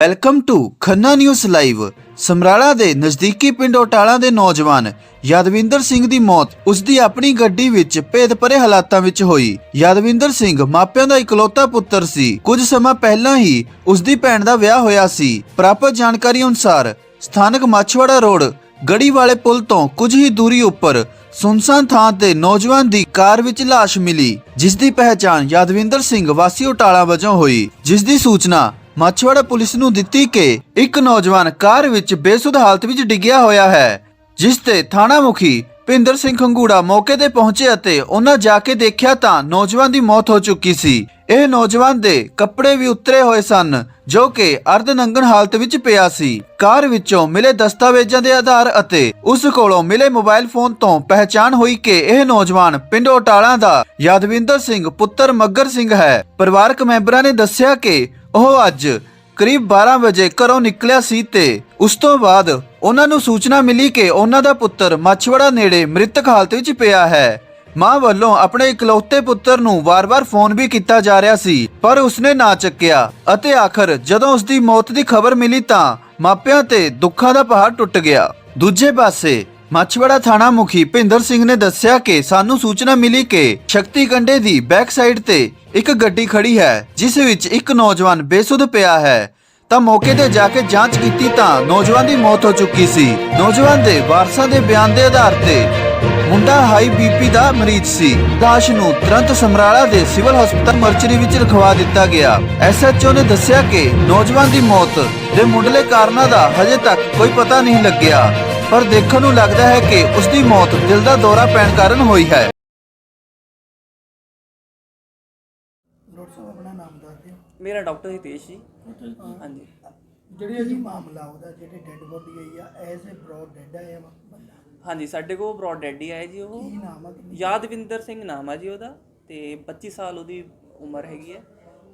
Welcome to Khanna news live Samrala ਦੇ ਨਜ਼ਦੀਕੀ ਪਿੰਡ ਓਟਾਲਾ ਦੇ ਨੌਜਵਾਨ ਯਾਦਵਿੰਦਰ ਸਿੰਘ ਦੀ ਮੌਤ ਉਸ ਦੀ ਆਪਣੀ ਗੱਡੀ ਵਿੱਚ ਭੇਦ ਭਰੇ ਹਾਲਾਤਾਂ ਵਿੱਚ ਹੋਈ। ਯਾਦਵਿੰਦਰ ਸਿੰਘ ਮਾਪਿਆਂ ਦਾ ਇਕਲੌਤਾ ਪੁੱਤਰ ਸੀ। ਕੁਝ ਸਮਾਂ ਪਹਿਲਾਂ ਹੀ ਉਸ ਦੀ ਭੈਣ ਦਾ ਵਿਆਹ ਹੋਇਆ ਸੀ। ਪ੍ਰਾਪਤ ਜਾਣਕਾਰੀ ਅਨੁਸਾਰ ਸਥਾਨਕ ਮਾਛਵਾੜਾ ਰੋਡ ਗੜੀ ਵਾਲੇ ਪੁਲ ਤੋਂ ਕੁਝ ਹੀ ਦੂਰੀ ਉੱਪਰ ਸੁਨਸਾਨ ਥਾਂ ਤੇ ਨੌਜਵਾਨ ਦੀ ਕਾਰ ਵਿੱਚ ਲਾਸ਼ ਮਿਲੀ ਜਿਸ ਦੀ ਪਹਿਚਾਣ ਯਾਦਵਿੰਦਰ ਸਿੰਘ ਵਾਸੀ ਓਟਾਲਾ ਵਜੋਂ ਹੋਈ। ਜਿਸ ਦੀ ਸੂਚਨਾ ਮਾਛਵਾੜਾ ਪੁਲਿਸ ਨੂੰ ਦਿੱਤੀ ਕਿ ਇੱਕ ਨੌਜਵਾਨ ਕਾਰ ਵਿੱਚ ਬੇਸੁੱਧ ਹਾਲਤ ਵਿੱਚ ਡਿੱਗਿਆ ਹੋਇਆ ਹੈ, ਜਿਸ ਤੇ ਥਾਣਾ ਮੁਖੀ ਭਿੰਦਰ ਸਿੰਘ ਖੰਗੂੜਾ ਮੌਕੇ ਤੇ ਪਹੁੰਚੇ ਅਤੇ ਉਹਨਾਂ ਜਾ ਕੇ ਦੇਖਿਆ ਤਾਂ ਨੌਜਵਾਨ ਦੀ ਮੌਤ ਹੋ ਚੁੱਕੀ ਸੀ। ਇਹ ਨੌਜਵਾਨ ਦੇ ਕੱਪੜੇ ਵੀ ਉਤਰੇ ਹੋਏ ਸਨ, ਜੋ ਕਿ ਅਰਧ ਨੰਗਨ ਹਾਲਤ ਵਿੱਚ ਪਿਆ ਸੀ। ਕਾਰ ਵਿੱਚੋਂ ਮਿਲੇ ਦਸਤਾਵੇਜ਼ਾਂ ਦੇ ਆਧਾਰ ਅਤੇ ਉਸ ਕੋਲੋਂ ਮਿਲੇ ਮੋਬਾਈਲ ਫੋਨ ਤੋਂ ਪਹਿਚਾਣ ਹੋਈ ਕਿ ਇਹ ਨੌਜਵਾਨ ਪਿੰਡ ਓਟਾਲਾ ਦਾ ਯਾਦਵਿੰਦਰ ਸਿੰਘ ਪੁੱਤਰ ਮੱਗਰ ਸਿੰਘ ਹੈ। ਪਰਿਵਾਰਕ ਮੈਂਬਰਾਂ ਨੇ ਦੱਸਿਆ ਕਿ ਉਹ ਅੱਜ ਕਰੀਬ 12 ਵਜੇ ਘਰੋਂ ਨਿਕਲਿਆ ਸੀ ਤੇ ਉਸ ਤੋਂ ਬਾਅਦ ਉਹਨਾਂ ਨੂੰ ਸੂਚਨਾ ਮਿਲੀ ਕਿ ਉਹਨਾਂ ਦਾ ਪੁੱਤਰ ਮੱਛਵੜਾ ਨੇੜੇ ਮ੍ਰਿਤਕ ਹਾਲਤ ਵਿੱਚ ਪਿਆ ਹੈ। ਮਾਂ ਵੱਲੋਂ ਆਪਣੇ ਇਕਲੌਤੇ ਪੁੱਤਰ ਨੂੰ ਵਾਰ-ਵਾਰ ਫੋਨ ਵੀ ਕੀਤਾ ਜਾ ਰਿਹਾ ਸੀ, ਪਰ ਉਸਨੇ ਨਾ ਚੱਕਿਆ ਅਤੇ ਆਖਰ ਜਦੋਂ ਉਸ ਦੀ ਮੌਤ ਦੀ ਖਬਰ ਮਿਲੀ ਤਾਂ ਮਾਪਿਆਂ ਤੇ ਦੁੱਖਾਂ ਦਾ ਪਹਾੜ ਟੁੱਟ ਗਿਆ। ਦੂਜੇ ਪਾਸੇ, ਮੱਛਵੜਾ ਥਾਣਾ ਮੁਖੀ ਭਿੰਦਰ ਸਿੰਘ ਨੇ ਦੱਸਿਆ ਕਿ ਸਾਨੂੰ ਸੂਚਨਾ ਮਿਲੀ ਕਿ ਸ਼ਕਤੀ ਕੰਡੇ ਦੀ ਬੈਕ ਸਾਈਡ ਤੇ ਇੱਕ ਗੱਡੀ ਖੜੀ ਹੈ, ਜਿਸ ਵਿੱਚ ਇੱਕ ਨੌਜਵਾਨ ਬੇਸੁੱਧ ਪਿਆ ਹੈ। ਤਾਂ ਮੌਕੇ ਤੇ ਜਾ ਕੇ ਜਾਂਚ ਕੀਤੀ ਤਾਂ ਨੌਜਵਾਨ ਦੀ ਮੌਤ ਹੋ ਚੁੱਕੀ ਸੀ। ਨੌਜਵਾਨ ਦੇ ਵਾਰਸਾਂ ਦੇ ਬਿਆਨ ਦੇ ਆਧਾਰ ਤੇ ਮੁੰਡਾ ਹਾਈ ਬੀਪੀ ਦਾ ਮਰੀਜ਼ ਸੀ। ਲਾਸ਼ ਨੂੰ ਤੁਰੰਤ ਸਮਰਾਲਾ ਦੇ ਸਿਵਲ ਹਸਪਤਾਲ ਮਰਚਰੀ ਵਿੱਚ ਰਖਵਾ ਦਿੱਤਾ ਗਿਆ। ਐਸਐਚਓ ਨੇ ਦੱਸਿਆ ਕਿ ਨੌਜਵਾਨ ਦੀ ਮੌਤ ਦੇ ਮੁੱਢਲੇ ਕਾਰਨਾਂ ਦਾ ਹਜੇ ਤੱਕ ਕੋਈ ਪਤਾ ਨਹੀਂ ਲੱਗਿਆ। ਪਰ ਦੇਖਣ ਨੂੰ ਲੱਗਦਾ ਹੈ ਕਿ ਉਸ ਦੀ ਮੌਤ ਦਿਲ ਦਾ ਦੌਰਾ ਪੈਣ ਕਾਰਨ ਹੋਈ ਹੈ। ਆਪਣਾ ਨਾਮ ਦੱਸ ਦਿਓ ਮੇਰਾ ਡਾਕਟਰ ਹਿਤੇਸ਼ ਜੀ। ਹਾਂਜੀ। ਜਿਹੜੇ ਜੀ ਮਾਮਲਾ ਉਹਦਾ ਜਿਹੜੇ ਡੈੱਡ ਬੋਡੀ ਆਈ ਆ ਐਜ਼ ਅ ਬ੍ਰੌਡ ਡੈੱਡ ਆਇਆ ਵਾ ਬੰਦਾ? ਹਾਂਜੀ ਸਾਡੇ ਕੋਲ ਬ੍ਰੌਡ ਡੈਡ ਹੀ ਆਇਆ ਜੀ ਉਹ। ਕੀ ਨਾਮ ਆ ਕਿੰਨੀ? ਯਾਦਵਿੰਦਰ ਸਿੰਘ ਨਾਮ ਆ ਜੀ ਉਹਦਾ ਤੇ 25 ਸਾਲ ਉਹਦੀ ਉਮਰ ਹੈਗੀ ਹੈ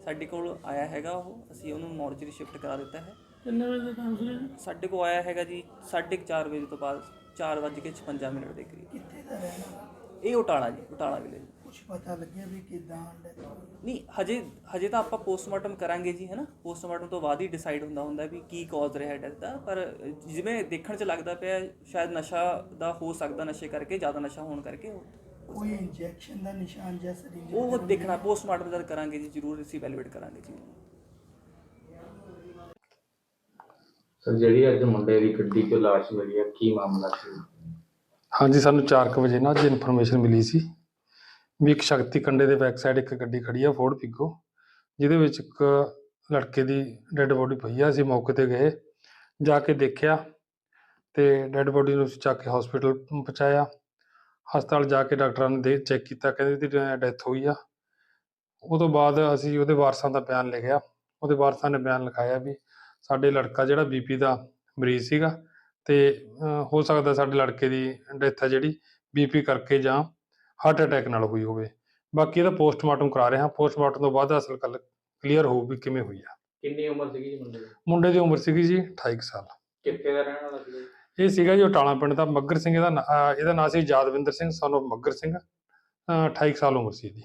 ਸਾਡੇ ਕੋਲ ਆਇਆ ਹੈਗਾ ਉਹ ਅਸੀਂ ਉਹਨੂੰ ਮੋਰਚਰੀ ਸ਼ਿਫਟ ਕਰਾ ਦਿੱਤਾ ਹੈ। ਕਿੰਨੇ ਵਜੇ ਦਾ ਟਾਈਮ ਸੀ ਸਾਡੇ ਕੋਲ ਆਇਆ ਹੈਗਾ ਜੀ 4:30 ਵਜੇ ਤੋਂ ਬਾਅਦ 4:56 ਮਿੰਟ ਦੇ ਕਰੀਬ। ਕਿੱਥੇ ਦਾ ਰਹਿਣਾ ਵਾ? ਇਹ ਉਟਾਲਾ ਜੀ ਉਟਾਲਾ ਵਿਲੇਜ ਕੁਛ ਪਤਾ ਲੱਗਿਆ ਵੀ ਕਿਦਾਂ ਨਹੀਂ ਹਜੇ ਹਜੇ ਤਾਂ ਆਪਾਂ ਪੋਸਟਮਾਰਟਮ ਕਰਾਂਗੇ ਜੀ ਹੈਨਾ? ਪੋਸਟਮਾਰਟਮ ਤੋਂ ਬਾਅਦ ਹੀ ਡਿਸਾਈਡ ਹੁੰਦਾ ਹੁੰਦਾ ਵੀ ਕੀ ਕਾਜ਼ ਰਿਹਾ ਡੈਥ ਦਾ। ਪਰ ਜਿਵੇਂ ਦੇਖਣ 'ਚ ਲੱਗਦਾ ਪਿਆ ਸ਼ਾਇਦ ਨਸ਼ਾ ਦਾ ਹੋ ਸਕਦਾ ਨਸ਼ੇ ਕਰਕੇ ਜ਼ਿਆਦਾ ਨਸ਼ਾ ਹੋਣ ਕਰਕੇ ਕੋਈ ਇੰਜੈਕਸ਼ਨ ਦਾ ਨਿਸ਼ਾਨ ਜਾਂ ਸਰਿੰਜ ਉਹ ਦੇਖਣਾ ਪੋਸਟਮਾਰਟਮ ਜਦ ਕਰਾਂਗੇ ਜੀ ਜ਼ਰੂਰ ਅਸੀਂ ਵੈਲਿਡੇਟ ਕਰਾਂਗੇ ਜੀ। ਸਰ ਜਿਹੜੀ ਅੱਜ ਮੁੰਡੇ ਦੀ ਗੱਡੀ 'ਚੋਂ ਲਾਸ਼ ਮਿਲੀ ਹੈ ਕੀ ਮਾਮਲਾ ਸੀ? ਹਾਂਜੀ ਸਾਨੂੰ 4:00 ਵਜੇ ਨਾ ਅੱਜ ਇਨਫੋਰਮੇਸ਼ਨ ਮਿਲੀ ਸੀ। ਵੀ ਇੱਕ ਸ਼ਕਤੀ ਕੰਡੇ ਦੇ ਬੈਕ ਸਾਈਡ ਇੱਕ ਗੱਡੀ ਖੜੀ ਆ ਫੋਰਡ ਪਿੱਗੋ ਜਿਹਦੇ ਵਿੱਚ ਇੱਕ ਲੜਕੇ ਦੀ ਡੈੱਡ ਬੋਡੀ ਪਈ ਆ, ਅਸੀਂ ਮੌਕੇ ਤੇ ਗਏ, ਜਾ ਕੇ ਦੇਖਿਆ ਤੇ ਡੈੱਡ ਬੋਡੀ ਨੂੰ ਅਸੀਂ ਚੱਕ ਕੇ ਹਸਪੀਟਲ ਪਹੁੰਚਾਇਆ। ਹਸਪਤਾਲ ਜਾ ਕੇ ਡਾਕਟਰਾਂ ਨੇ ਦੇ ਚੈੱਕ ਕੀਤਾ, ਕਹਿੰਦੇ ਦੀ ਡੈਥ ਹੋਈ ਆ। ਉਹ ਤੋਂ ਬਾਅਦ ਅਸੀਂ ਉਹਦੇ ਵਾਰਸਾਂ ਦਾ ਬਿਆਨ ਲਿਖਿਆ ਉਹਦੇ ਵਾਰਸਾਂ ਨੇ ਬਿਆਨ ਲਿਖਾਇਆ ਵੀ ਸਾਡੇ ਲੜਕਾ ਜਿਹੜਾ ਬੀਪੀ ਦਾ ਮਰੀਜ਼ ਸੀਗਾ ਤੇ ਹੋ ਸਕਦਾ ਸਾਡੇ ਲੜਕੇ ਦੀ ਡੈਥ ਹੈ ਜਿਹੜੀ ਬੀਪੀ ਕਰਕੇ ਜਾਂ ਹਾਰਟ ਅਟੈਕ ਨਾਲ ਹੋਈ ਹੋਵੇ। ਬਾਕੀ ਇਹਦਾ ਪੋਸਟਮਾਰਟਮ ਕਰਾ ਰਹੇ। ਹਾਂ ਪੋਸਟਮਾਰਟਮ ਤੋਂ ਬਾਅਦ ਅਸਲ ਗੱਲ ਕਲੀਅਰ ਹੋਊ ਵੀ ਕਿਵੇਂ ਹੋਈ ਆ। ਕਿੰਨੀ ਉਮਰ ਸੀਗੀ ਜੀ ਮੁੰਡੇ ਦੀ? ਮੁੰਡੇ ਦੀ ਉਮਰ ਸੀਗੀ ਜੀ 28 ਕੁ ਸਾਲ। ਕਿੱਥੇ ਦਾ ਰਹਿਣ ਵਾਲਾ ਸੀ ਇਹ ਸੀਗਾ ਜੀ ਉਟਾਲਾ ਪਿੰਡ ਦਾ। ਮੱਗਰ ਸਿੰਘ ਇਹਦਾ ਇਹਦਾ ਨਾਂ ਸੀ ਯਾਦਵਿੰਦਰ ਸਿੰਘ ਸਾਨੂੰ ਮੱਗਰ ਸਿੰਘ। ਅਹ, 28 ਕੁ ਸਾਲ ਉਮਰ ਸੀ ਇਹਦੀ।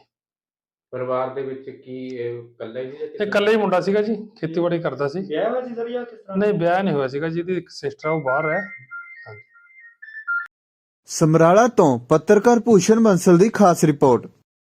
ਪਰਿਵਾਰ ਦੇ ਵਿੱਚ ਕੀ ਇਹ ਇਕੱਲਾ ਹੀ ਸੀ ਜਾਂ ਇਹ ਇਕੱਲਾ ਹੀ ਮੁੰਡਾ ਸੀਗਾ ਜੀ। ਖੇਤੀਬਾੜੀ ਕਰਦਾ ਸੀ। ਵਿਆਹ ਹੋਇਆ ਸੀ ਸਰ ਜਾਂ ਕਿਸ ਤਰ੍ਹਾਂ? ਨਹੀਂ ਵਿਆਹ ਨਹੀਂ ਹੋਇਆ ਸੀਗਾ ਜੀ। ਇਹਦੀ ਇੱਕ ਸਿਸਟਰ ਆ ਉਹ ਬਾਹਰ ਹੈ। ਸਮਰਾਲਾ ਤੋਂ ਪੱਤਰਕਾਰ ਭੂਸ਼ਣ ਬੰਸਲ ਦੀ ਖਾਸ ਰਿਪੋਰਟ।